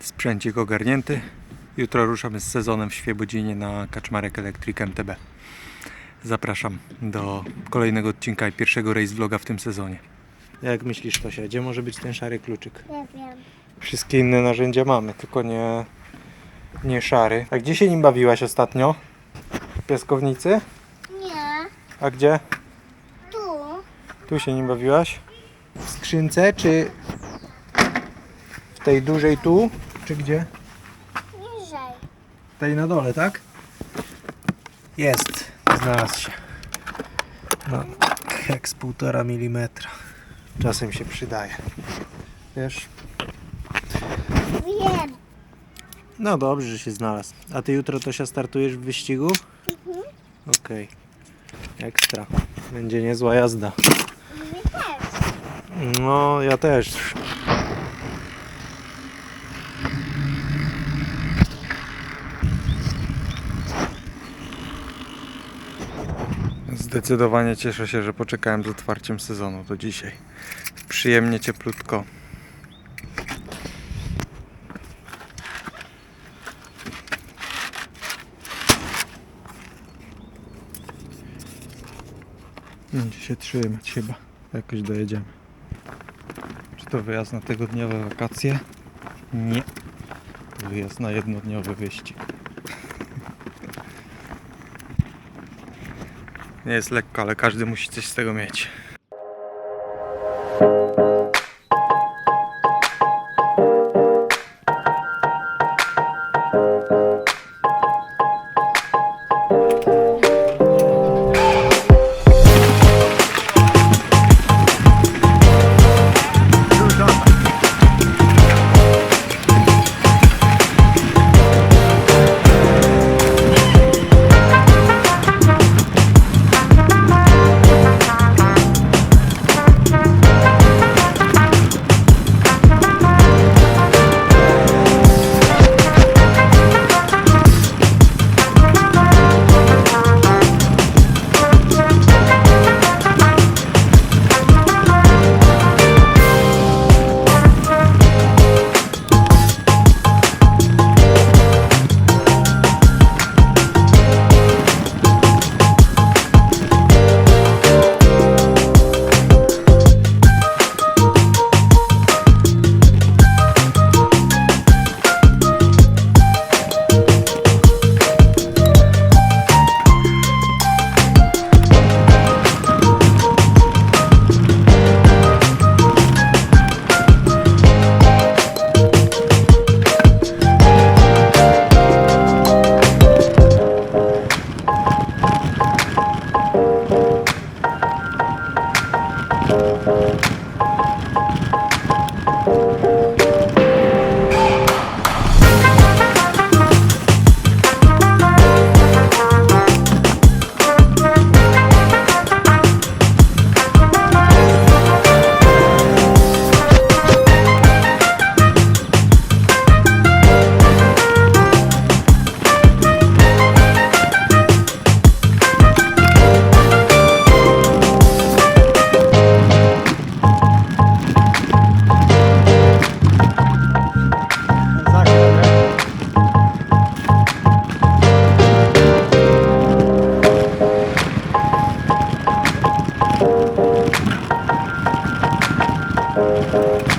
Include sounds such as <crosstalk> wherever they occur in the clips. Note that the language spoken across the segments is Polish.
Sprzęcik ogarnięty. Jutro ruszamy z sezonem w Świebodzinie na Kaczmarek Electric MTB. Zapraszam do kolejnego odcinka i pierwszego race vloga w tym sezonie. Jak myślisz, Tosia, gdzie może być ten szary kluczyk? Nie wiem. Wszystkie inne narzędzia mamy, tylko nie, nie szary. A gdzie się nim bawiłaś ostatnio? W piaskownicy? Nie. A gdzie? Tu. Tu się nim bawiłaś? W skrzynce, czy w tej dużej tu, czy gdzie? Niżej. Tej na dole, tak? Jest, znalazł się. No, heks półtora milimetra. Czasem się przydaje. Wiesz? Wiem. No dobrze, że się znalazł. A ty jutro to się startujesz w wyścigu? Okej. Ekstra. Będzie niezła jazda. My też. No, ja też. Zdecydowanie cieszę się, że poczekałem z otwarciem sezonu do dzisiaj. Przyjemnie cieplutko. Będzie się trzymać chyba. Jakoś dojedziemy. Czy to wyjazd na tygodniowe wakacje? Nie. To wyjazd na jednodniowy wyścig. <laughs> Nie jest lekko, ale każdy musi coś z tego mieć. Thank you.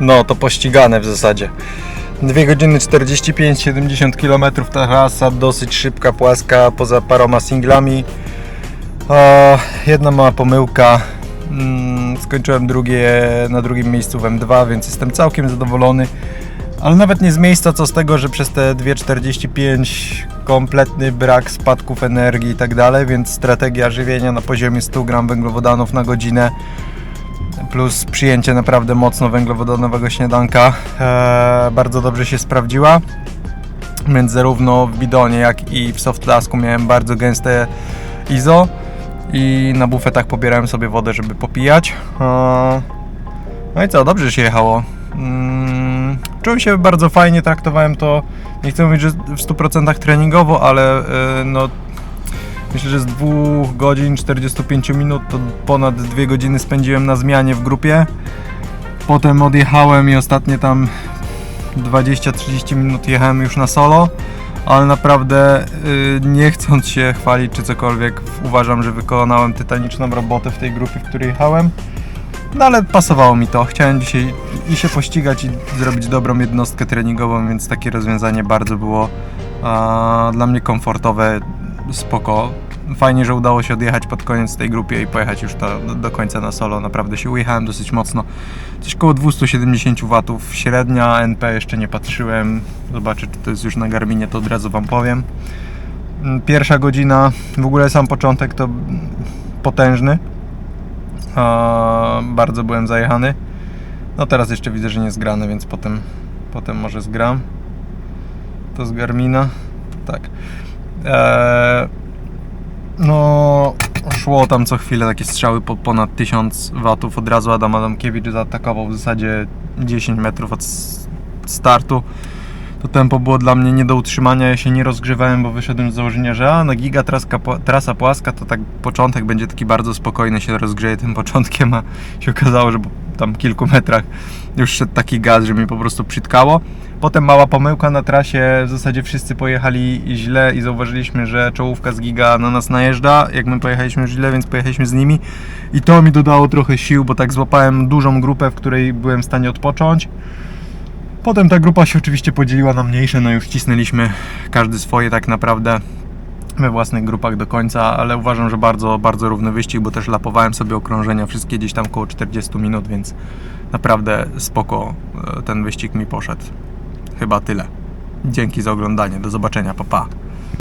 No to pościgane w zasadzie. 2 godziny 45-70 km trasa, dosyć szybka, płaska, poza paroma singlami. O, jedna mała pomyłka. Mm, Skończyłem drugie, na drugim miejscu w M2, więc jestem całkiem zadowolony. Ale nawet nie z miejsca, co z tego, że przez te 2,45 kompletny brak spadków energii i tak dalej, więc strategia żywienia na poziomie 100 gram węglowodanów na godzinę plus przyjęcie naprawdę mocno węglowodanowego śniadanka e, bardzo dobrze się sprawdziła. Więc zarówno w bidonie, jak i w softlasku miałem bardzo gęste ISO i na bufetach pobierałem sobie wodę, żeby popijać. E, no i co, dobrze się jechało. Mm, czułem się bardzo fajnie, traktowałem to, nie chcę mówić, że w 100% treningowo, ale e, no Myślę, że z 2 godzin 45 minut to ponad 2 godziny spędziłem na zmianie w grupie. Potem odjechałem i ostatnie tam 20-30 minut jechałem już na solo, ale naprawdę y, nie chcąc się chwalić czy cokolwiek, uważam, że wykonałem tytaniczną robotę w tej grupie, w której jechałem. No ale pasowało mi to. Chciałem dzisiaj i się pościgać i zrobić dobrą jednostkę treningową, więc takie rozwiązanie bardzo było a, dla mnie komfortowe, spoko. Fajnie, że udało się odjechać pod koniec tej grupie i pojechać już to do, do końca na solo. Naprawdę się ujechałem dosyć mocno. Coś koło 270 W średnia, NP jeszcze nie patrzyłem. Zobaczę, czy to jest już na Garminie, to od razu Wam powiem. Mm, Pierwsza godzina, w ogóle sam początek to potężny. Bardzo byłem zajechany. No teraz jeszcze widzę, że nie zgrane, więc potem, potem może zgram. To z Garmina. Tak. Eee, no, szło tam co chwilę takie strzały po ponad 1000 watów. Od razu Adam Adamkiewicz zaatakował w zasadzie 10 metrów od startu. To tempo było dla mnie nie do utrzymania. Ja się nie rozgrzewałem, bo wyszedłem z założenia, że a, no giga traska, trasa płaska, to tak początek będzie taki bardzo spokojny, się rozgrzeje tym <laughs> początkiem, a się okazało, że po tam kilku metrach już szedł taki gaz, że mi po prostu przytkało. Potem mała pomyłka na trasie, w zasadzie wszyscy pojechali źle i zauważyliśmy, że czołówka z Giga na nas najeżdża, jak my pojechaliśmy źle, więc pojechaliśmy z nimi i to mi dodało trochę sił, bo tak złapałem dużą grupę, w której byłem w stanie odpocząć. Potem ta grupa się oczywiście podzieliła na mniejsze, no już cisnęliśmy każdy swoje tak naprawdę we własnych grupach do końca, ale uważam, że bardzo, bardzo równy wyścig, bo też lapowałem sobie okrążenia, wszystkie gdzieś tam koło 40 minut, więc naprawdę spoko e, ten wyścig mi poszedł. Chyba tyle. Dzięki za oglądanie, do zobaczenia, pa pa.